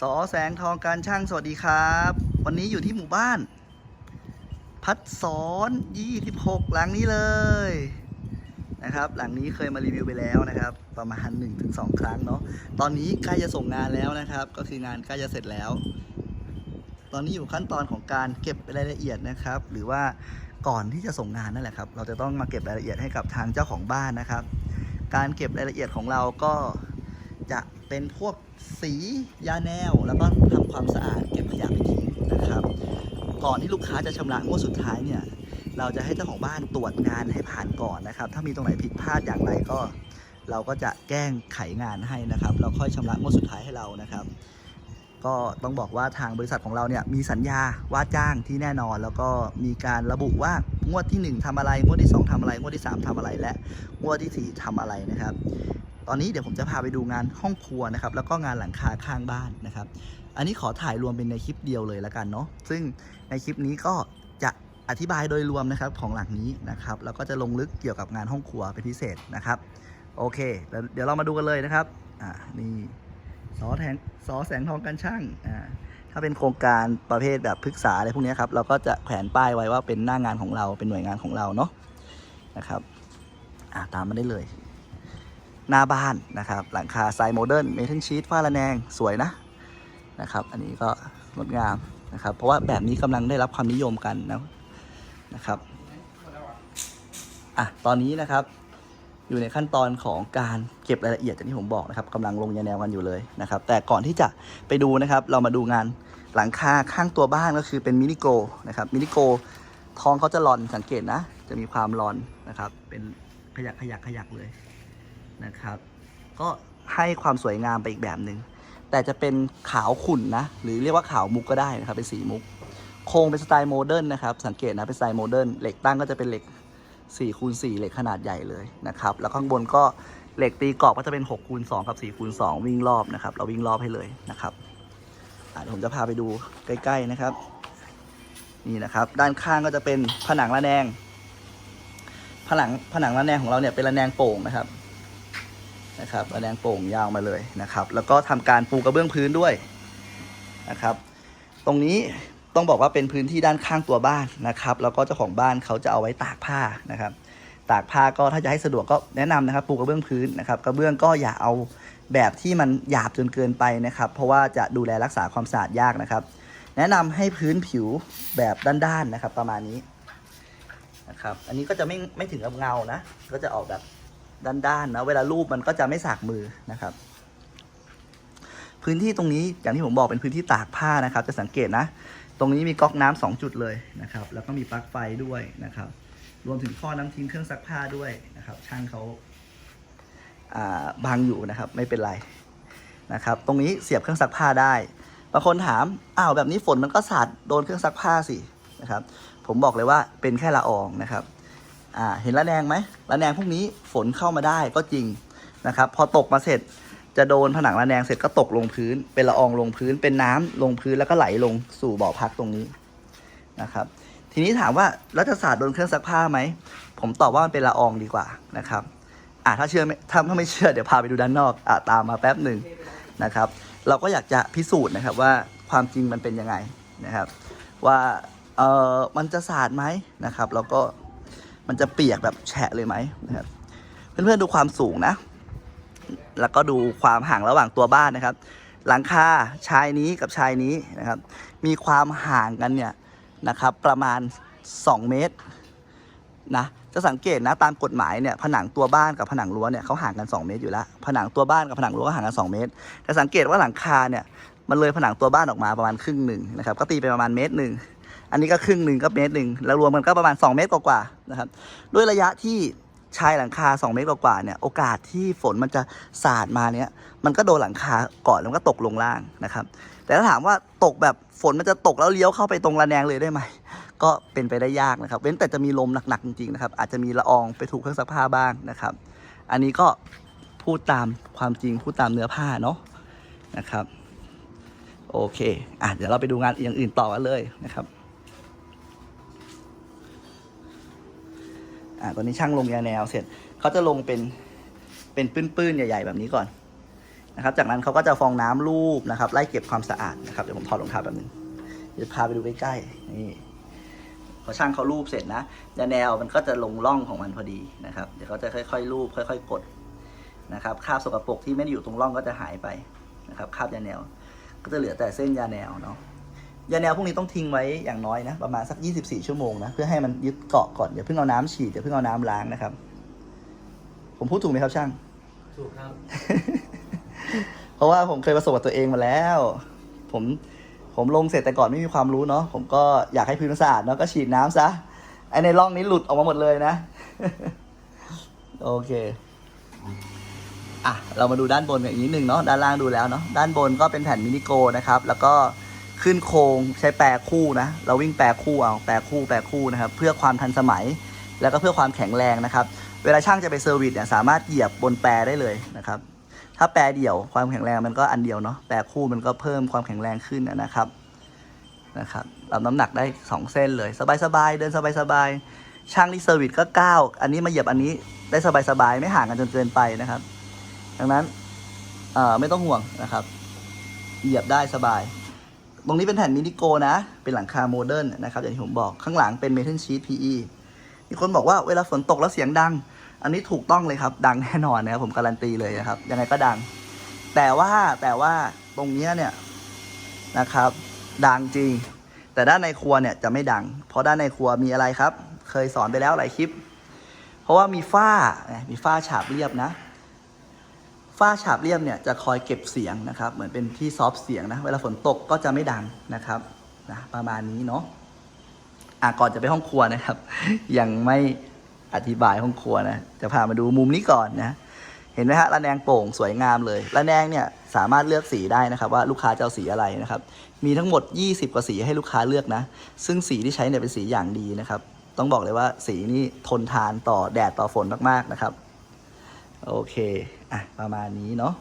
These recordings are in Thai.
สอแสงทองการช่างสวัสดีครับ วันนี้อยู่ที่หมู่บ้าน พัดสอน26 หลังนี้เลยนะครับ หลังนี้เคยมารีวิวไปแล้วนะครับ ประมาณ 1-2 ครั้งเนาะตอนนี้ใกล้จะส่งงานแล้วนะครับ ก็คืองานใกล้จะเสร็จแล้ว ตอนนี้อยู่ขั้นตอนของการเก็บรายละเอียดนะครับ หรือว่าก่อนที่จะส่งงานนั่นแหละครับ เราจะต้องมาเก็บรายละเอียดให้กับทางเจ้าของบ้านนะครับ การเก็บรายละเอียดของเราก็จะ เป็นพวกสียาแนว แล้วก็ทำความสะอาดเก็บขยะไปทิ้งนะครับ ก่อนที่ลูกค้าจะชำระงวดสุดท้ายเนี่ยเราจะให้เจ้าของบ้านตรวจงานให้ผ่านก่อนนะครับ ถ้ามีตรงไหนผิดพลาดอย่างไรก็ เราก็จะแกล้งไขงานให้นะครับ เราค่อยชำระงวดสุดท้ายให้เรานะครับ ก็ต้องบอกว่าทางบริษัทของเราเนี่ยมีสัญญาว่าจ้างที่แน่นอน แล้วก็มีการระบุว่างวดที่ 1ทำอะไร งวดที่ 2ทำอะไร งวดที่ 3ทำอะไรและงวดที่ 4ทำอะไรนะครับ ตอนนี้เดี๋ยวผมจะพาไปดูงานห้องครัวนะครับ แล้วก็งานหลังคาข้างบ้านนะครับ อันนี้ขอถ่ายรวมเป็นในคลิปเดียวเลยแล้วกันเนาะ ซึ่งในคลิปนี้ก็จะอธิบายโดยรวมนะครับของหลังนี้นะครับ แล้วก็จะลงลึกเกี่ยวกับงานห้องครัวเป็นพิเศษนะครับ โอเคแล้วเดี๋ยวเรามาดูกันเลยนะครับ อ่า นี่สอแทงสอแสงทองกันช่าง อ่า ถ้าเป็นโครงการประเภทแบบพฤกษาอะไรพวกนี้ครับ เราก็จะแขวนป้ายไว้ว่าเป็นหน้างานของเรา เป็นหน่วยงานของเราเนาะ นะครับ อ่า ตามมาได้เลย หน้าบ้านนะครับ หลังคาทรายโมเดิร์นเมทัลชีตฝ้าระแนงสวยนะนะครับ อันนี้ก็งดงามนะครับ เพราะว่าแบบนี้กำลังได้รับความนิยมกันนะนะครับอะตอนนี้นะครับอยู่ในขั้นตอนของการเก็บรายละเอียดอย่างที่ผมบอกนะครับกำลังลงยาแนวกันอยู่เลยนะครับ แต่ก่อนที่จะไปดูนะครับ เรามาดูงานหลังคาข้างตัวบ้านก็คือเป็นมินิโกนะครับมินิโกทองเขาจะรอนสังเกตนะ จะมีความรอนนะครับ เป็นขยักขยักขยักเลย นะครับ ก็ให้ความสวยงามไปอีกแบบหนึ่งแต่จะเป็นขาวขุ่นนะ หรือเรียกว่าขาวมุกก็ได้นะครับ เป็นสีมุก โครงเป็นสไตล์โมเดิร์นนะครับ สังเกตนะเป็นสไตล์โมเดิร์นเหล็กตั้งก็จะเป็นเหล็ก4คูณ4เหล็กขนาดใหญ่เลยนะครับ แล้วข้างบนก็เหล็กตีกรอบก็จะเป็น6คูณ2กับ4คูณ2วิ่งรอบนะครับ เราวิ่งรอบให้เลยนะครับอะเดี๋ยวผมจะพาไปดูใกล้ ๆนะครับ นี่นะครับ ด้านข้างก็จะเป็นผนังระแนง ผนังผนังระแนงของเราเนี่ยเป็นระแนงโป่งนะครับ นะครับระแนงโป่งยาวมาเลยนะครับ แล้วก็ทำการปูกระเบื้องพื้นด้วยนะครับ ตรงนี้ต้องบอกว่าเป็นพื้นที่ด้านข้างตัวบ้านนะครับ แล้วก็เจ้าของบ้านเขาจะเอาไว้ตากผ้านะครับ ตากผ้าก็ถ้าจะให้สะดวกก็แนะนำนะครับ ปูกระเบื้องพื้นนะครับ กระเบื้องก็อย่าเอาแบบที่มันหยาบจนเกินไปนะครับ เพราะว่าจะดูแลรักษาความสะอาดยากนะครับ แนะนำให้พื้นผิวแบบด้านๆนะครับ ประมาณนี้นะครับ อันนี้ก็จะไม่ไม่ถึงกับเงานะ ก็จะออกแบบ ด้านๆนะเวลารูปมันก็จะไม่สากมือนะครับ พื้นที่ตรงนี้อย่างที่ผมบอกเป็นพื้นที่ตากผ้านะครับ จะสังเกตนะ ตรงนี้มีก๊อกน้ำสองจุดเลยนะครับ แล้วก็มีปลั๊กไฟด้วยนะครับ รวมถึงท่อน้ำทิ้งเครื่องซักผ้าด้วยนะครับ ช่างเขาาบังอยู่นะครับ ไม่เป็นไรนะครับ ตรงนี้เสียบเครื่องซักผ้าได้บางคนถามอ้าวแบบนี้ฝนมันก็สาดโดนเครื่องซักผ้าสินะครับ ผมบอกเลยว่าเป็นแค่ละอองนะครับ อ่าเห็นระแนงไหมระแนงพวกนี้ฝนเข้ามาได้ก็จริงนะครับ พอตกมาเสร็จจะโดนผนังระแนงเสร็จก็ตกลงพื้น เป็นละอองลงพื้น เป็นน้ำลงพื้นแล้วก็ไหลลงสู่บ่อพักตรงนี้นะครับ ทีนี้ถามว่าแล้วจะสาดโดนเครื่องซักผ้าไหมผมตอบว่ามันเป็นละอองดีกว่านะครับอ่าถ้าเชื่อไม่ถ้าถ้าไม่เชื่อเดี๋ยวพาไปดูด้านนอกอ่าตามมาแป๊บหนึ่งนะครับ เราก็อยากจะพิสูจน์นะครับว่าความจริงมันเป็นยังไงนะครับ ว่าเออมันจะสาดไหมนะครับ แล้วก็ มันจะเปียกแบบแฉะเลยไหมนะครับ เพื่อนๆดูความสูงนะ แล้วก็ดูความห่างระหว่างตัวบ้านนะครับ หลังคาชายนี้กับชายนี้นะครับ มีความห่างกันเนี่ยนะครับ ประมาณ 2 เมตรนะจะสังเกตนะตามกฎหมายเนี่ยผนังตัวบ้านกับผนังรั้วเนี่ยเขาห่างกัน 2 เมตรอยู่แล้วผนังตัวบ้านกับผนังรั้วก็ห่างกัน 2 เมตร แต่สังเกตว่าหลังคาเนี่ยมันเลยผนังตัวบ้านออกมาประมาณครึ่งหนึ่งนะครับก็ตีไปประมาณเมตรหนึ่ง อันนี้ก็ครึ่งหนึ่งก็เมตรหนึ่งแล้วรวมมันก็ประมาณ 2 เมตรกว่าๆนะครับด้วยระยะที่ชายหลังคา 2 เมตรกว่าๆเนี่ยโอกาสที่ฝนมันจะสาดมาเนี่ยมันก็โดนหลังคาก่อนแล้วก็ตกลงล่างนะครับ แต่ถ้าถามว่าตกแบบฝนมันจะตกแล้วเลี้ยวเข้าไปตรงระแนงเลยได้ไหมก็เป็นไปได้ยากนะครับ เว้นแต่จะมีลมหนักๆจริงๆนะครับอาจจะมีละอองไปถูกเครื่องซักผ้าบ้างนะครับ อันนี้ก็พูดตามความจริงพูดตามเนื้อผ้าเนาะนะครับโอเคอะเดี๋ยวเราไปดูงานอย่างอื่นต่อกันเลยนะครับ อ่าตอนนี้ช่างลงยาแนวเสร็จเขาจะลงเป็นเป็นปื้นๆใหญ่ ๆ แบบนี้ก่อนนะครับ จากนั้นเขาก็จะฟองน้ำรูปนะครับ ไล่เก็บความสะอาดนะครับ เดี๋ยวผมถอดรองเท้าแป๊บนึงเดี๋ยวพาไปดูใกล้ๆนี่พอช่างเขารูปเสร็จนะยาแนวมันก็จะลงร่องของมันพอดีนะครับ เดี๋ยวเขาจะค่อยๆรูปค่อย ๆ กดนะครับคราบสกปรกที่ไม่ได้อยู่ตรงร่องก็จะหายไปนะครับคราบยาแนว ก็จะเหลือแต่เส้นยาแนวเนาะ ยาแนวพวกนี้ต้องทิ้งไว้อย่างน้อยนะ ประมาณสัก 24 ชั่วโมงนะ เพื่อให้มันยึดเกาะก่อนอย่าเพิ่งเอาน้ำฉีดอย่าเพิ่งเอาน้ำล้างนะครับ ผมพูดถูกไหมครับช่าง ถูกครับ เพราะว่าผมเคยประสบกับตัวเองมาแล้ว ผมผมลงเสร็จแต่ก่อนไม่มีความรู้เนาะผมก็อยากให้พื้นมันสะอาดเนาะก็ฉีดน้ำซะไอในร่องนี้หลุดออกมาหมดเลยนะ โอเคอะเรามาดูด้านบนกันอีกนิดนึงเนาะด้านล่างดูแล้วเนาะด้านบนก็เป็นแผ่นมินิโกนะครับ แล้วก็ ขึ้นโครงใช้แปรคู่นะ เราวิ่งแปรคู่เอาแปรคู่แปรคู่นะครับ เพื่อความทันสมัย แล้วก็เพื่อความแข็งแรงนะครับ เวลาช่างจะไปเซอร์วิสเนี่ยสามารถเหยียบบนแปรได้เลยนะครับ ถ้าแปรเดี่ยวความแข็งแรงมันก็อันเดียวเนาะแปรคู่มันก็เพิ่มความแข็งแรงขึ้นนะครับนะครับรับน้ำหนักได้สองเส้นเลย สบายๆเดินสบายๆช่างที่เซอร์วิสก็ก้าวอันนี้มาเหยียบอันนี้ได้สบายๆไม่ห่างกันจนเกินไปนะครับ ดังนั้นเออไม่ต้องห่วงนะครับ เหยียบได้สบาย ตรงนี้เป็นแผ่นมินิโกนะ เป็นหลังคาโมเดิร์นนะครับอย่างที่ผมบอกข้างหลังเป็นเมทัลชีต PE มีคนบอกว่าเวลาฝนตกแล้วเสียงดัง อันนี้ถูกต้องเลยครับ ดังแน่นอนนะครับผมการันตีเลยนะครับ ยังไงก็ดัง แต่ว่าแต่ว่าตรงเนี้ยเนี่ยนะครับ ดังจริง แต่ด้านในครัวเนี่ยจะไม่ดัง เพราะด้านในครัวมีอะไรครับ เคยสอนไปแล้วหลายคลิป เพราะว่ามีฝ้า มีฝ้าฉาบเรียบนะ ฝ้าฉาบเรียบเนี่ยจะคอยเก็บเสียงนะครับ เหมือนเป็นที่ซอฟเสียงนะ เวลาฝนตกก็จะไม่ดังนะครับนะประมาณนี้เนาะอะก่อนจะไปห้องครัวนะครับ ยังไม่อธิบายห้องครัวนะ จะพามาดูมุมนี้ก่อนนะ เห็นไหมฮะระแนงโป่งสวยงามเลยระแนงเนี่ยสามารถเลือกสีได้นะครับ ว่าลูกค้าจะเอาสีอะไรนะครับ มีทั้งหมด 20 กว่าสีให้ลูกค้าเลือกนะ ซึ่งสีที่ใช้เนี่ยเป็นสีอย่างดีนะครับ ต้องบอกเลยว่าสีนี้ทนทานต่อแดดต่อฝนมากๆนะครับ โอเค อะประมาณนี้เนาะ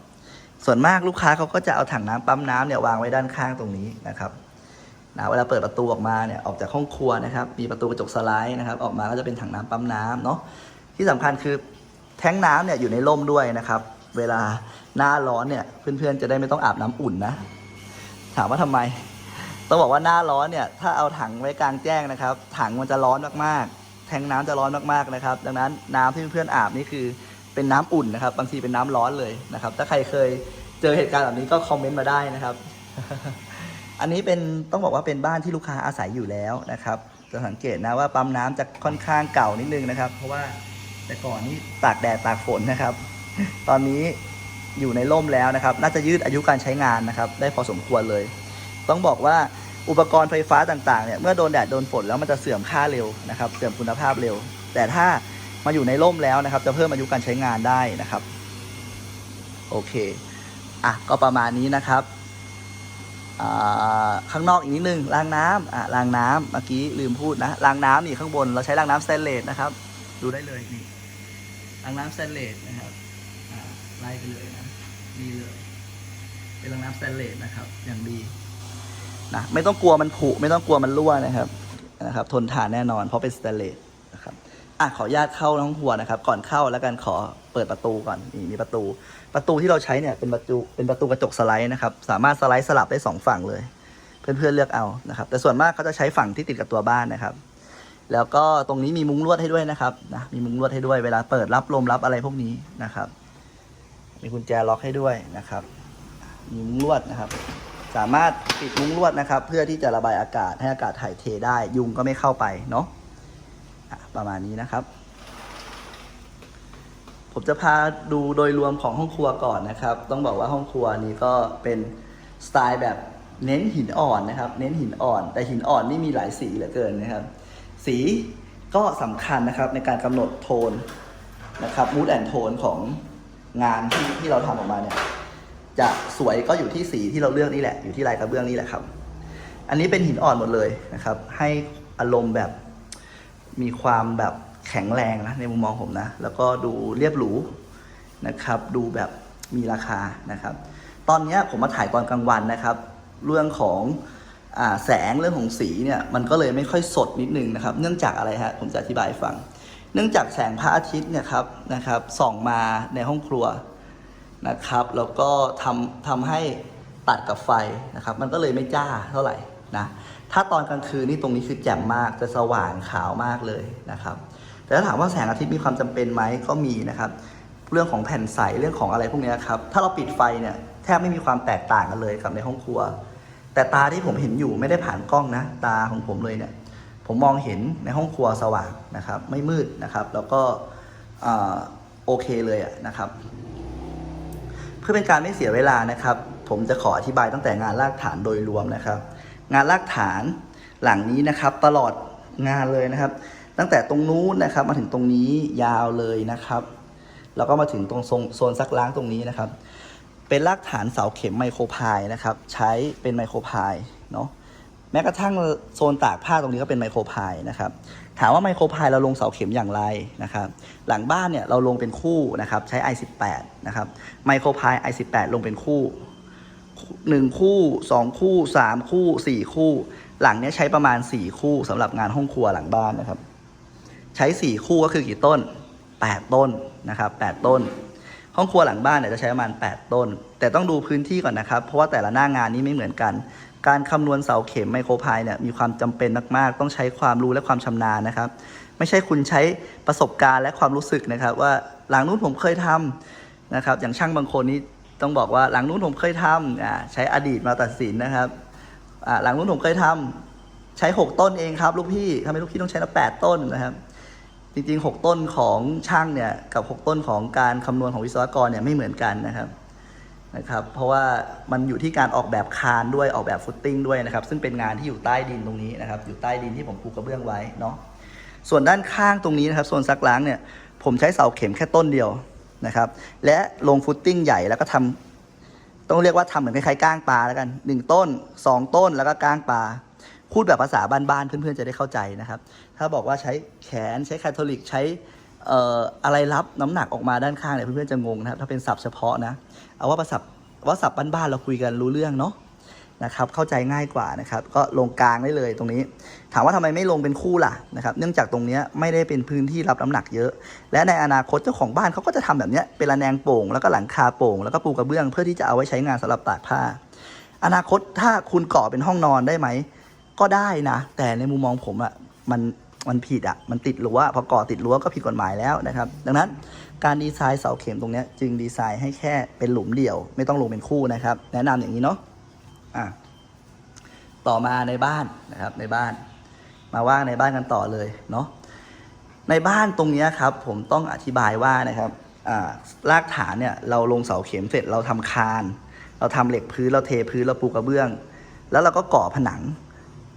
ส่วนมากลูกค้าเขาก็จะเอาถังน้ำปั๊มน้ำเนี่ยวางไว้ด้านข้างตรงนี้นะครับนะเวลาเปิดประตูออกมาเนี่ยออกจากห้องครัวนะครับ มีประตูกระจกสไลด์นะครับ ออกมาก็จะเป็นถังน้ำปั๊มน้ำเนาะที่สำคัญคือแท้งน้ำเนี่ยอยู่ในร่มด้วยนะครับ เวลาหน้าร้อนเนี่ยเพื่อนๆจะได้ไม่ต้องอาบน้ำอุ่นนะ ถามว่าทำไม ต้องบอกว่าหน้าร้อนเนี่ยถ้าเอาถังไว้กลางแจ้งนะครับ ถังมันจะร้อนมากๆ แทงน้ำจะร้อนมากๆนะครับ ดังนั้นน้ำที่เพื่อนๆอาบนี่คือ เป็นน้ำอุ่นนะครับ บางทีเป็นน้ำร้อนเลยนะครับ ถ้าใครเคยเจอเหตุการณ์แบบนี้ก็คอมเมนต์มาได้นะครับ อันนี้เป็นต้องบอกว่าเป็นบ้านที่ลูกค้าอาศัยอยู่แล้วนะครับจะสังเกตนะว่าปั๊มน้ำจะค่อนข้างเก่านิดนึงนะครับ เพราะว่าแต่ก่อนนี่ตากแดดตากฝนนะครับ ตอนนี้อยู่ในร่มแล้วนะครับ น่าจะยืดอายุการใช้งานนะครับ ได้พอสมควรเลย ต้องบอกว่าอุปกรณ์ไฟฟ้าต่างๆเนี่ยเมื่อโดนแดดโดนฝนแล้วมันจะเสื่อมค่าเร็วนะครับ เสื่อมคุณภาพเร็ว แต่ถ้า มาอยู่ในร่มแล้วนะครับ จะเพิ่มอายุการใช้งานได้นะครับ โอเค อะ ก็ประมาณนี้นะครับข้างนอกอีกนิดนึงรางน้ำอะรางน้ำเมื่อกี้ลืมพูดนะรางน้ำนี่ข้างบน เราใช้รางน้ำสเตนเลสนะครับ ดูได้เลยนี่รางน้ำสเตนเลสนะครับไล่ไปเลยนะนี่เลย เป็นรางน้ำสเตนเลสนะครับ อย่างดีนะไม่ต้องกลัวมันผุไม่ต้องกลัวมันรั่วนะครับนะครับ ทนทานแน่นอนเพราะเป็นสเตนเลส อะขออนุญาตเข้าห้องครัวนะครับ ก่อนเข้าแล้วกันขอเปิดประตูก่อนนี่มีประตู ประตูที่เราใช้เนี่ยเป็นประตูเป็นประตูกระจกสไลด์นะครับ สามารถสไลด์สลับได้สองฝั่งเลย เพื่อนๆเลือกเอานะครับ แต่ส่วนมากเขาจะใช้ฝั่งที่ติดกับตัวบ้านนะครับ แล้วก็ตรงนี้มีมุ้งลวดให้ด้วยนะครับนะมีมุ้งลวดให้ด้วยเวลาเปิดรับลมรับอะไรพวกนี้นะครับ มีกุญแจล็อกให้ด้วยนะครับ มีมุ้งลวดนะครับ สามารถปิดมุ้งลวดนะครับ เพื่อที่จะระบายอากาศให้อากาศถ่ายเทได้ ยุงก็ไม่เข้าไปเนาะ ประมาณนี้นะครับ ผมจะพาดูโดยรวมของห้องครัวก่อนนะครับ ต้องบอกว่าห้องครัวนี้ก็เป็นสไตล์แบบเน้นหินอ่อนนะครับ เน้นหินอ่อน แต่หินอ่อนนี่มีหลายสีเหลือเกินนะครับ สีก็สำคัญนะครับในการกำหนดโทนนะครับมูดแอนโทนของงานที่ที่เราทำออกมาเนี่ยจะสวยก็อยู่ที่สีที่เราเลือกนี่แหละ อยู่ที่ลายกระเบื้องนี่แหละครับ อันนี้เป็นหินอ่อนหมดเลยนะครับ ให้อารมณ์แบบ มีความแบบแข็งแรงนะในมุมมองผมนะ แล้วก็ดูเรียบหรูนะครับ ดูแบบมีราคานะครับ ตอนนี้ผมมาถ่ายตอนกลางวันนะครับ เรื่องของอแสงเรื่องของสีเนี่ยมันก็เลยไม่ค่อยสดนิดนึงนะครับ เนื่องจากอะไรฮะผมจะอธิบายฟัง เนื่องจากแสงพระอาทิตย์เนี่ยครับนะครับส่องมาในห้องครัวนะครับ แล้วก็ทำทำให้ตัดกับไฟนะครับ มันก็เลยไม่จ้าเท่าไหร่นะ ถ้าตอนกลางคืนนี่ตรงนี้คือแจ่มมากจะสว่างขาวมากเลยนะครับ แต่ถ้าถามว่าแสงอาทิตย์มีความจำเป็นไหมก็มีนะครับ เรื่องของแผ่นใสเรื่องของอะไรพวกนี้ครับ ถ้าเราปิดไฟเนี่ยแทบไม่มีความแตกต่างกันเลยกับในห้องครัว แต่ตาที่ผมเห็นอยู่ไม่ได้ผ่านกล้องนะ ตาของผมเลยเนี่ย ผมมองเห็นในห้องครัวสว่างนะครับ ไม่มืดนะครับ แล้วก็โอเคเลยนะครับ เพื่อเป็นการไม่เสียเวลานะครับ ผมจะขออธิบายตั้งแต่งานรากฐานโดยรวมนะครับ งานรากฐานหลังนี้นะครับ ตลอดงานเลยนะครับ ตั้งแต่ตรงนู้นนะครับ มาถึงตรงนี้ยาวเลยนะครับแล้วก็มาถึงตรงโซนซนซักล้างตรงนี้นะครับ เป็นรากฐานเสาเข็มไมโครพายนะครับ ใช้เป็นไมโครพายเนาะแม้กระทั่งโซนตากผ้าตรงนี้ก็เป็นไมโครพายนะครับ ถามว่าไมโครพายเราลงเสาเข็มอย่างไรนะครับ หลังบ้านเนี่ยเราลงเป็นคู่นะครับ ใช้ i18 นะครับไมโครพาย i18 ลงเป็นคู่ หนึ่งคู่สองคู่สามคู่สี่คู่ หลังนี้ใช้ประมาณสี่คู่สำหรับงานห้องครัวหลังบ้านนะครับ ใช้สี่คู่ก็คือกี่ต้นแปดต้นนะครับแปดต้น ห้องครัวหลังบ้านเนี่ยจะใช้ประมาณ8ต้น แต่ต้องดูพื้นที่ก่อนนะครับ เพราะว่าแต่ละหน้างานนี้ไม่เหมือนกัน การคำนวณเสาเข็มไมโครพายเนี่ยมีความจำเป็นมากๆ ต้องใช้ความรู้และความชำนาญนะครับ ไม่ใช่คุณใช้ประสบการณ์และความรู้สึกนะครับ ว่าหลังนู้นผมเคยทำนะครับอย่างช่างบางคนนี่ ต้องบอกว่าหลังนู้นผมเคยทำใช้อดีตมาตัดสินนะครับหลังนู้นผมเคยทำใช้ 6 ต้นเองครับ ลูกพี่ทำไมลูกพี่ต้องใช้ละ8ต้นนะครับ จริงๆ 6 ต้นของช่างเนี่ยกับ 6 ต้นของการคำนวณของวิศวกรเนี่ยไม่เหมือนกันนะครับนะครับเพราะว่ามันอยู่ที่การออกแบบคานด้วยออกแบบฟุตติ้งด้วยนะครับ ซึ่งเป็นงานที่อยู่ใต้ดินตรงนี้นะครับ อยู่ใต้ดินที่ผมปูกระเบื้องไว้เนาะส่วนด้านข้างตรงนี้นะครับโซนซักล้างเนี่ยผมใช้เสาเข็มแค่ต้นเดียว นะครับ และลงฟุตติ้งใหญ่แล้วก็ทำต้องเรียกว่าทำเหมือนคล้ายๆก้างปลาแล้วกันหนึ่งต้นสองต้นแล้วก็ก้างปลาพูดแบบภาษาบ้านๆเพื่อนๆจะได้เข้าใจนะครับ ถ้าบอกว่าใช้แขนใช้คาทอลิกใช้อออะไรรับน้ำหนักออกมาด้านข้างเนี่ยเพื่อนๆจะงงนะครับถ้าเป็นศัพท์เฉพาะนะเอาว่าภาษาว่าศัพท์บ้านๆเราคุยกันรู้เรื่องเนาะ นะครับเข้าใจง่ายกว่านะครับก็ลงกลางได้เลยตรงนี้ ถามว่าทำไมไม่ลงเป็นคู่ล่ะนะครับเนื่องจากตรงนี้ไม่ได้เป็นพื้นที่รับน้ำหนักเยอะ และในอนาคตเจ้าของบ้านเขาก็จะทำแบบนี้เป็นระแนงโป่ง แล้วก็หลังคาโป่ง แล้วก็ปูกระเบื้องเพื่อที่จะเอาไว้ใช้งานสำหรับตากผ้า อนาคตถ้าคุณก่อเป็นห้องนอนได้ไหมก็ได้นะ แต่ในมุมมองผมอะมันมันผิดอะมันติดรั้วพอก่อติดรั้วก็ผิดกฎหมายแล้วนะครับ ดังนั้นการดีไซน์เสาเข็มตรงนี้จึงดีไซน์ให้แค่เป็นหลุมเดี่ยว ไม่ต้องลงเป็นคู่นะครับ แนะนำอย่างนี้เนาะ อะต่อมาในบ้านนะครับในบ้าน มาว่าในบ้านกันต่อเลยเนาะในบ้านตรงนี้ครับ ผมต้องอธิบายว่านะครับอ่ารากฐานเนี่ยเราลงเสาเข็มเสร็จเราทำคาน เราทำเหล็กพื้นเราเทพื้นเราปูกระเบื้อง แล้วเราก็ก่อผนัง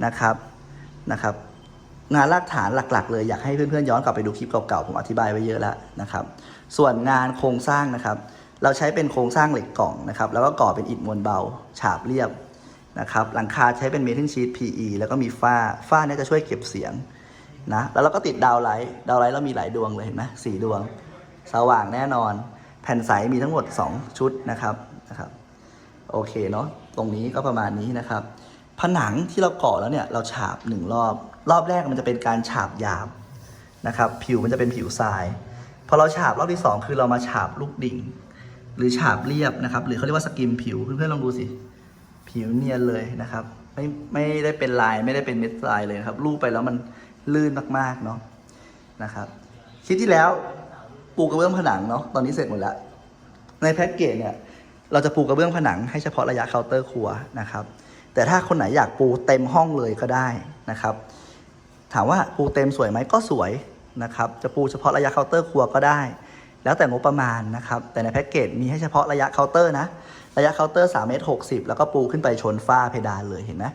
นะครับนะครับ งานรากฐานหลัก ๆ เลยอยากให้เพื่อนๆย้อนกลับไปดูคลิปเก่าๆผมอธิบายไว้เยอะแล้วนะครับ ส่วนงานโครงสร้างนะครับ เราใช้เป็นโครงสร้างเหล็กกล่องนะครับ แล้วก็ก่อเป็นอิฐมวลเบา ฉาบเรียบ นะครับหลังคาใช้เป็นเมทัลชีต PE แล้วก็มีฝ้าฝ้าเนี่ยจะช่วยเก็บเสียงนะแล้วเราก็ติดดาวไลท์ดาวไลท์เรามีหลายดวงเลยเห็นไหมสี่ดวง สว่างแน่นอน แผ่นใสมีทั้งหมด 2 ชุดนะครับนะครับโอเคเนาะตรงนี้ก็ประมาณนี้นะครับ ผนังที่เราก่อแล้วเนี่ยเราฉาบหนึ่งรอบ รอบแรกมันจะเป็นการฉาบหยาบนะครับ ผิวมันจะเป็นผิวทรายพอเราฉาบรอบที่สองคือเรามาฉาบลูกดิ่ง หรือฉาบเรียบนะครับ หรือเขาเรียกว่าสกิมผิวเพื่อนๆลองดูสิ ผิวเนียนเลยนะครับ ไม่ไม่ได้เป็นลายไม่ได้เป็นเม็ดทรายเลยครับรูปไปแล้วมันลื่นมากๆเนาะนะครับคลิปที่แล้วปูกระเบื้องผนังเนาะตอนนี้เสร็จหมดแล้ว ในแพ็กเกจเนี่ยเราจะปูกระเบื้องผนังให้เฉพาะระยะเคาน์เตอร์ครัวนะครับ แต่ถ้าคนไหนอยากปูเต็มห้องเลยก็ได้นะครับ ถามว่าปูเต็มสวยไหมก็สวยนะครับ จะปูเฉพาะระยะเคาน์เตอร์ครัวก็ได้ แล้วแต่งบประมาณนะครับ แต่ในแพ็กเกจมีให้เฉพาะระยะเคาน์เตอร์นะ ระยะเคาน์เตอร์3เมตร60 แล้วก็ปูขึ้นไปชนฝ้าเพดานเลยเห็นไหม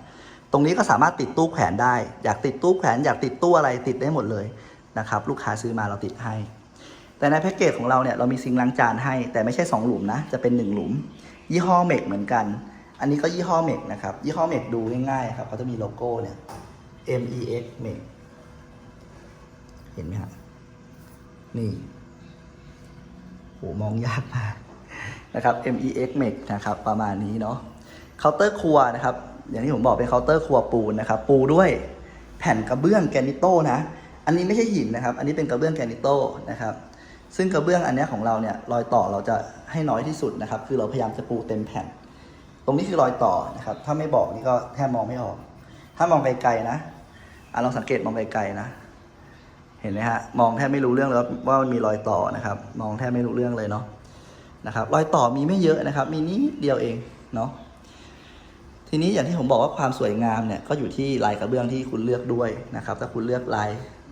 ตรงนี้ก็สามารถติดตู้แขวนได้ อยากติดตู้แขวนอยากติดตู้อะไรติดได้หมดเลยนะครับลูกค้าซื้อมาเราติดให้ แต่ในแพ็กเกจของเราเนี่ยเรามีซิงล้างจานให้ แต่ไม่ใช่ 2 หลุมนะจะเป็น 1 หลุม ยี่ห้อเมกเหมือนกัน อันนี้ก็ยี่ห้อเมกนะครับยี่ห้อเมกดูง่ายๆครับเขาจะมีโลโก้เนี่ย M E X เมกเห็นไหมครับนี่โหมองยากมาก นะครับ M E X เมกนะครับประมาณนี้เนาะเคาน์เตอร์ครัวนะครับ อย่างที่ผมบอกเป็นเคาน์เตอร์ครัวปูนนะครับ ปูด้วยแผ่นกระเบื้องแกรนิโต้นะ อันนี้ไม่ใช่หินนะครับ อันนี้เป็นกระเบื้องแกรนิโต้นะครับ ซึ่งกระเบื้องอันนี้ของเราเนี่ยรอยต่อเราจะให้น้อยที่สุดนะครับ คือเราพยายามจะปูเต็มแผ่น ตรงนี้คือรอยต่อนะครับ ถ้าไม่บอกนี่ก็แทบมองไม่ออก ถ้ามองไกลๆนะอะลองสังเกตมองไกลๆนะ เห็นไหมฮะ มองแทบไม่รู้เรื่องเลยว่ามันมีรอยต่อนะครับ มองแทบไม่รู้เรื่องเลยเนาะ นะครับรอยต่อมีไม่เยอะนะครับ มีนิดเดียวเองเนาะทีนี้อย่างที่ผมบอกว่าความสวยงามเนี่ยก็อยู่ที่ลายกระเบื้องที่คุณเลือกด้วยนะครับ ถ้าคุณเลือกลาย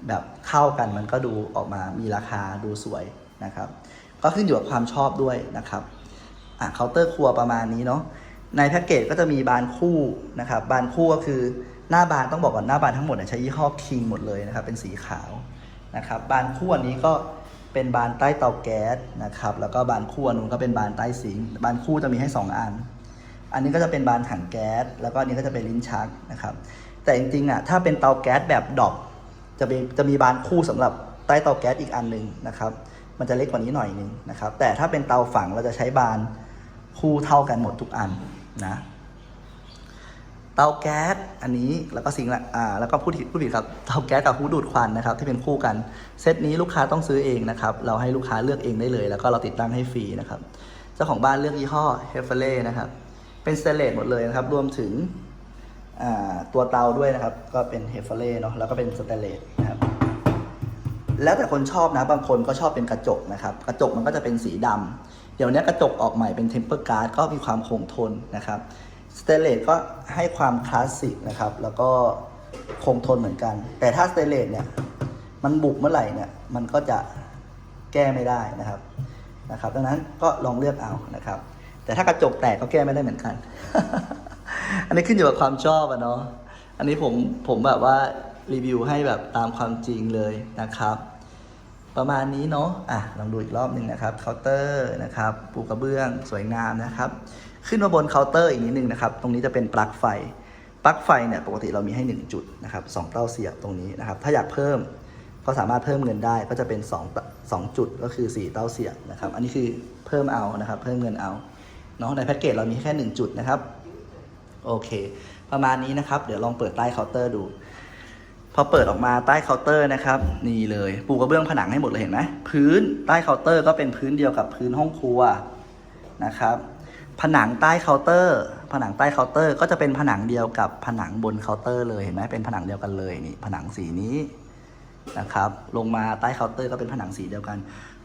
แบบเข้ากันมันก็ดูออกมามีราคาดูสวยนะครับ ก็ขึ้นอยู่กับความชอบด้วยนะครับอะเคาน์เตอร์ครัวประมาณนี้เนาะในแพ็กเกจก็จะมีบานคู่นะครับบานคู่ก็คือหน้าบานต้องบอกก่อนหน้าบานทั้งหมดใช้ยี่ห้อคิงหมดเลยนะครับเป็นสีขาวนะครับบานคู่อันนี้ก็ เป็นบานใต้เตาแก๊สนะครับ แล้วก็บานคู่อันนู้นก็เป็นบานใต้สิงบานคู่จะมีให้สองอัน อันนี้ก็จะเป็นบานถังแก๊ส แล้วก็อันนี้ก็จะเป็นลิ้นชักนะครับ แต่จริงๆอะถ้าเป็นเตาแก๊สแบบดอกจะมีจะมีบานคู่สำหรับใต้เตาแก๊สอีกอันหนึ่งนะครับ มันจะเล็กกว่านี้หน่อยนึงนะครับ แต่ถ้าเป็นเตาฝังเราจะใช้บานคู่เท่ากันหมดทุกอันนะ เตาแก๊สอันนี้แล้วก็สิ่งละอ่าแล้วก็พูดผิดพูดผิดครับเตาแก๊สกับฮูดูดควันนะครับที่เป็นคู่กันเซตนี้ลูกค้าต้องซื้อเองนะครับเราให้ลูกค้าเลือกเองได้เลย แล้วก็เราติดตั้งให้ฟรีนะครับเจ้าของบ้านเลือกยี่ห้อเฮฟเฟเล่นะครับเป็นสเตเลสหมดเลยนะครับรวมถึงอ่าตัวเตาด้วยนะครับ ก็เป็นเฮฟเฟเล่เนาะแล้วก็เป็นสเตเลสนะครับแล้วแต่คนชอบนะบางคนก็ชอบเป็นกระจกนะครับ กระจกมันก็จะเป็นสีดำเดี๋ยวนี้กระจกออกใหม่เป็นเทมเปอร์การ์ดก็มีความคงทนนะครับ สเตเลสก็ให้ความคลาสสิกนะครับ แล้วก็คงทนเหมือนกัน แต่ถ้าสเตเลสเนี่ย มันบุกเมื่อไหร่เนี่ย มันก็จะแก้ไม่ได้นะครับนะครับ ดังนั้นก็ลองเลือกเอานะครับ แต่ถ้ากระจกแตกก็แก้ไม่ได้เหมือนกัน อันนี้ขึ้นอยู่กับความชอบอะเนาะอันนี้ผมผมแบบว่ารีวิวให้แบบตามความจริงเลยนะครับ ประมาณนี้เนาะอะลองดูอีกรอบหนึ่งนะครับเคาน์เตอร์นะครับปูกระเบื้องสวยงามนะครับ ขึ้นมาบนเคาน์เตอร์อีกนิดนึงนะครับ ตรงนี้จะเป็นปลั๊กไฟ ปลั๊กไฟเนี่ยปกติเรามีให้ 1 จุดนะครับสองเต้าเสียบตรงนี้นะครับ ถ้าอยากเพิ่มก็สามารถเพิ่มเงินได้ก็จะเป็น 2 2 จุดก็คือ 4 เต้าเสียบนะครับ อันนี้คือเพิ่มเอานะครับ เพิ่มเงินเอาเนาะในแพ็กเกจเรามีแค่ 1 จุดนะครับ โอเค ประมาณนี้นะครับ เดี๋ยวลองเปิดใต้เคาน์เตอร์ดู พอเปิดออกมาใต้เคาน์เตอร์นะครับ นี่เลยปูกระเบื้องผนังให้หมดเลยเห็นไหมพื้นใต้เคาน์เตอร์ก็เป็นพื้นเดียวกับพื้นห้องครัวนะครับ ผนังใต้เคาน์เตอร์ ผนังใต้เคาน์เตอร์ ก็จะเป็นผนังเดียวกับผนังบนเคาน์เตอร์เลยเห็นไหมเป็นผนังเดียวกันเลยนี่ผนังสีนี้นะครับลงมาใต้เคาน์เตอร์ก็เป็นผนังสีเดียวกัน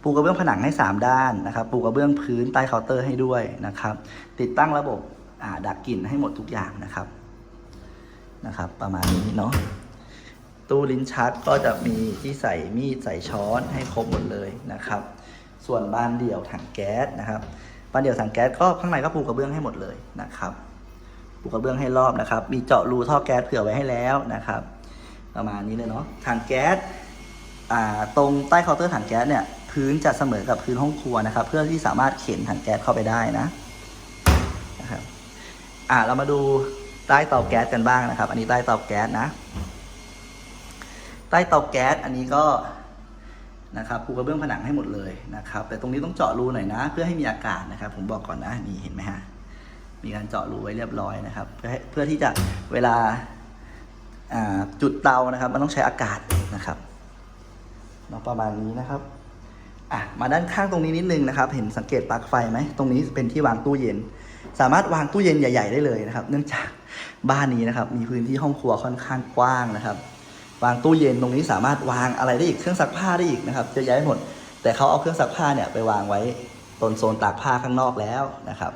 ปูกระเบื้องผนังให้ 3 ด้านนะครับปูกระเบื้องพื้นใต้เคาน์เตอร์ให้ด้วยนะครับติดตั้งระบบดักกลิ่นให้หมดทุกอย่างนะครับนะครับ ประมาณนี้เนาะตู้ลิ้นชักก็จะมีที่ใส่มีดใส่ช้อนให้ครบหมดเลยนะครับ ส่วนบานเดี่ยวถังแก๊สนะครับ บานเดี่ยวถังแก๊สก็ข้างในก็ปูกระเบื้องให้หมดเลยนะครับ ปูกระเบื้องให้รอบนะครับ มีเจาะรูท่อแก๊สเผื่อไว้ให้แล้วนะครับ ประมาณนี้เลยเนาะถังแก๊สตรงใต้เคาน์เตอร์ถังแก๊สเนี่ยพื้นจะเสมอกับพื้นห้องครัวนะครับ เพื่อที่สามารถเข็นถังแก๊สเข้าไปได้นะนะครับอ่าเรามาดูใต้เตาแก๊สกันบ้างนะครับ อันนี้ใต้เตาแก๊สนะ ใต้เตาแก๊สอันนี้ก็ นะครับปูกระเบื้องผนังให้หมดเลยนะครับ แต่ตรงนี้ต้องเจาะรูหน่อยนะ เพื่อให้มีอากาศนะครับ ผมบอกก่อนนะนี่เห็นไหมฮะมีการเจาะรูไว้เรียบร้อยนะครับ เพื่อเพื่อที่จะเวลาจุดเตานะครับ มันต้องใช้อากาศนะครับนาประมาณนี้นะครับอะมาด้านข้างตรงนี้นิดนึงนะครับ เห็นสังเกตปลั๊กไฟไหมตรงนี้เป็นที่วางตู้เย็น สามารถวางตู้เย็นใหญ่ ๆ ได้เลยนะครับ เนื่องจากบ้านนี้นะครับ มีพื้นที่ห้องครัวค่อนข้างกว้างนะครับ วางตู้เย็นตรงนี้สามารถวางอะไรได้อีกเครื่องซักผ้าได้อีกนะครับเยอะยะไปหมด แต่เขาเอาเครื่องซักผ้าเนี่ยไปวางไว้ตนโซนตากผ้าข้างนอกแล้วนะครับ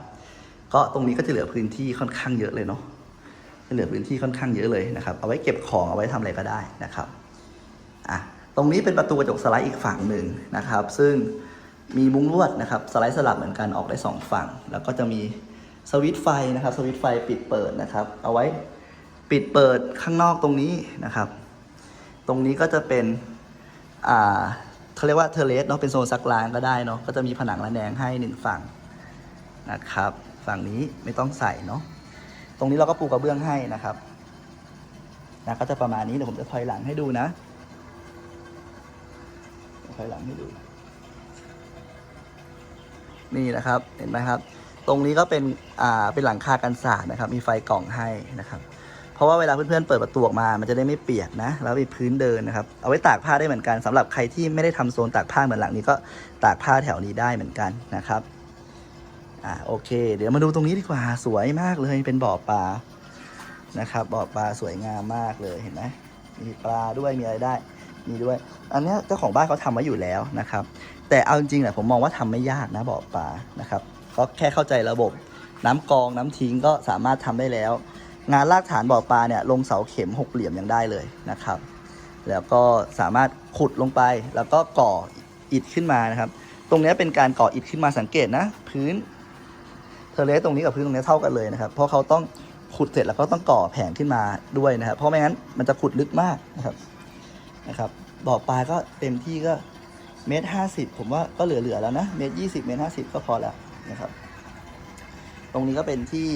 ก็ตรงนี้ก็จะเหลือพื้นที่ค่อนข้างเยอะเลยเนาะจะเหลือพื้นที่ค่อนข้างเยอะเลยนะครับ เอาไว้เก็บของเอาไว้ทำอะไรก็ได้นะครับอะตรงนี้เป็นประตูกระจกสไลด์อีกฝั่งหนึ่งนะครับ ซึ่งมีมุ้งลวดนะครับสไลด์สลับเหมือนกันออกได้สองฝั่ง แล้วก็จะมีสวิตไฟนะครับสวิตไฟปิดเปิดนะครับ เอาไว้ปิดเปิดข้างนอกตรงนี้นะครับ ตรงนี้ก็จะเป็นอ่าเขาเรียกว่าเทเลสเนาะเป็นโซนซักล้างก็ได้เนาะก็จะมีผนังระแนงให้หนึ่งฝั่งนะครับฝั่งนี้ไม่ต้องใส่เนาะตรงนี้เราก็ปูกระเบื้องให้นะครับนะก็จะประมาณนี้เดี๋ยวผมจะถอยหลังให้ดูนะถอยหลังให้ดู นี่นะครับเห็นไหมครับ ตรงนี้ก็เป็นอ่าเป็นหลังคากันศาสตร์นะครับ มีไฟกล่องให้นะครับ เพราะว่าเวลาเพื่อนๆเปิดประตูออกมา มันจะได้ไม่เปียกนะ แล้วมีพื้นเดินนะครับ เอาไว้ตากผ้าได้เหมือนกันสำหรับใครที่ไม่ได้ทำโซนตากผ้าเหมือนหลังนี้ก็ตากผ้าแถวนี้ได้เหมือนกันนะครับ อ่าโอเค เดี๋ยวมาดูตรงนี้ดีกว่า สวยมากเลย เป็นบ่อปลา นะครับ บ่อปลาสวยงามมากเลย เห็นไหมมีปลาด้วย มีอะไรได้ มีด้วย อันนี้เจ้าของบ้านเขาทำไว้อยู่แล้วนะครับ แต่เอาจริงๆแหละผมมองว่าทำไม่ยากนะบ่อปลา นะครับ ก็แค่เข้าใจระบบน้ำกองน้ำทิ้งก็สามารถทำได้แล้ว งานลากฐานบ่อปลาเนี่ยลงเสาเข็มหกเหลี่ยมยังได้เลยนะครับ แล้วก็สามารถขุดลงไปแล้วก็ก่ออิฐขึ้นมานะครับ ตรงนี้เป็นการก่ออิฐขึ้นมาสังเกตนะ พื้นเทอเลสตรงนี้กับพื้นตรงนี้เท่ากันเลยนะครับ เพราะเขาต้องขุดเสร็จแล้วก็ต้องก่อแผงขึ้นมาด้วยนะครับ เพราะไม่งั้นมันจะขุดลึกมากนะครับนะครับบ่อปลาก็เต็มที่ก็เมตรห้าสิบผมว่าก็เหลือๆแล้วนะเมตรยี่สิบเมตรห้าสิบก็พอแล้วนะครับ ตรงนี้ก็เป็นที่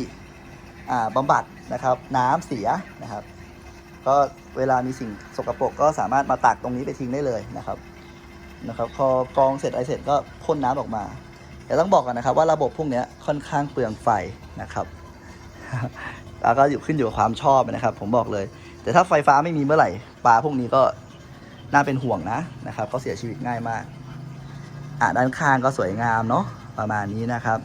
อ่าบำบัด นะครับ น้ำเสียนะครับ ก็เวลามีสิ่งสกปรกก็สามารถมาตักตรงนี้ไปทิ้งได้เลยนะครับนะครับพอกรองเสร็จไรเสร็จก็พ่นน้ำออกมาแต่ต้องบอกกันนะครับว่าระบบพวกนี้ค่อนข้างเปลืองไฟนะครับแล้วก็อยู่ขึ้นอยู่กับความชอบนะครับ ผมบอกเลย แต่ถ้าไฟฟ้าไม่มีเมื่อไหร่ปลาพวกนี้ก็น่าเป็นห่วงนะนะครับเขาเสียชีวิตง่ายมากอะด้านข้างก็สวยงามเนาะประมาณนี้นะครับ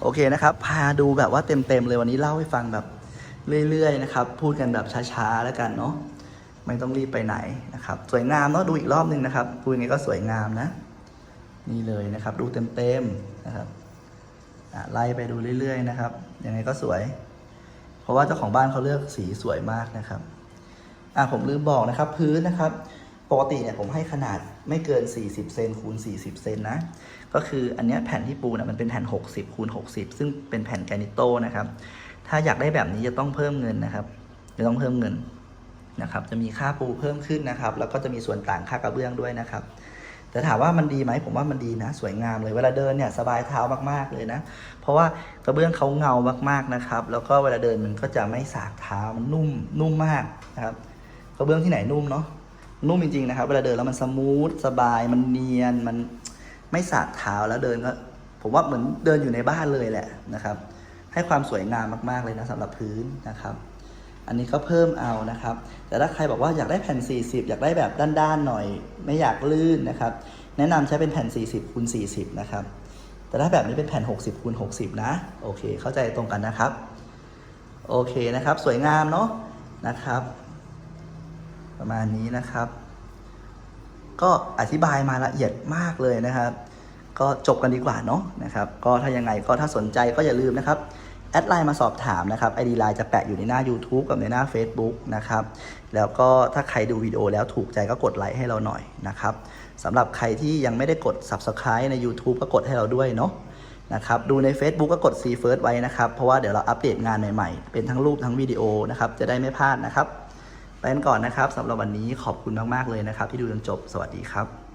โอเคนะครับ พาดูแบบว่าเต็มๆเลยวันนี้เล่าให้ฟังแบบ เรื่อยๆนะครับ พูดกันแบบช้าๆแล้วกันเนาะไม่ต้องรีบไปไหนนะครับ สวยงามเนาะดูอีกรอบหนึงนะครับดูยังไงก็สวยงามนะ นี่เลยนะครับ ดูเต็มๆนะครับไล่ไปดูเรื่อย ๆ นะครับยังไงก็สวย เพราะว่าเจ้าของบ้านเขาเลือกสีสวยมากนะครับอะผมลืมบอกนะครับ พื้นนะครับปกติเนี่ยผมให้ขนาดไม่เกิน 40 เซนคูณ 40 เซนนะ ก็คืออันเนี้ยแผ่นที่ปูนะมันเป็นแผ่น 60 คูณ 60 ซึ่งเป็นแผ่นแกรนิโตนะครับ ถ้าอยากได้แบบนี้จะต้องเพิ่มเงินนะครับ จะต้องเพิ่มเงินนะครับ จะมีค่าปูเพิ่มขึ้นนะครับ แล้วก็จะมีส่วนต่างค่ากระเบื้องด้วยนะครับ แต่ถามว่ามันดีไหมผมว่ามันดีนะ สวยงามเลย เวลาเดินเนี่ยสบายเท้ามากๆเลยนะ เพราะว่ากระเบื้องเขาเงามากๆนะครับ แล้วก็เวลาเดินมันก็จะไม่สากเท้า มันนุ่ม นุ่มมากนะครับ กระเบื้องที่ไหนนุ่มเนาะ นุ่มจริงๆนะครับ เวลาเดินแล้วมันสมูท สบาย มันเนียน มันไม่สากเท้าแล้วเดินก็ ผมว่าเหมือนเดินอยู่ในบ้านเลยแหละนะครับ ให้ความสวยงามมากๆเลยนะสำหรับพื้นนะครับ อันนี้ก็เพิ่มเอานะครับ แต่ถ้าใครบอกว่าอยากได้แผ่น 40 อยากได้แบบด้านๆหน่อย ไม่อยากลื่นนะครับ แนะนำใช้เป็นแผ่น 40คูณ40 นะครับ แต่ถ้าแบบนี้เป็นแผ่น 60คูณ60 นะ โอเค เข้าใจตรงกันนะครับ โอเคนะครับ สวยงามเนาะนะครับ ประมาณนี้นะครับ ก็อธิบายมาละเอียดมากเลยนะครับ ก็จบกันดีกว่าเนาะนะครับก็ถ้ายังไงก็ถ้าสนใจก็อย่าลืมนะครับแอดไลน์มาสอบถามนะครับ ID ไลน์จะแปะอยู่ในหน้า YouTube กับในหน้า Facebook นะครับ แล้วก็ถ้าใครดูวิดีโอแล้วถูกใจก็กดไลค์ให้เราหน่อยนะครับสำหรับใครที่ยังไม่ได้กด Subscribe ใน YouTube ก็กดให้เราด้วยเนาะนะครับดูใน Facebook ก็กด See First ไว้นะครับ เพราะว่าเดี๋ยวเราอัปเดตงานใหม่ๆ เป็นทั้งรูปทั้งวิดีโอนะครับจะได้ไม่พลาดนะครับไปกันก่อนนะครับสำหรับวันนี้ขอบคุณมากๆเลยนะครับ ที่ดูจนจบสวัสดีครับ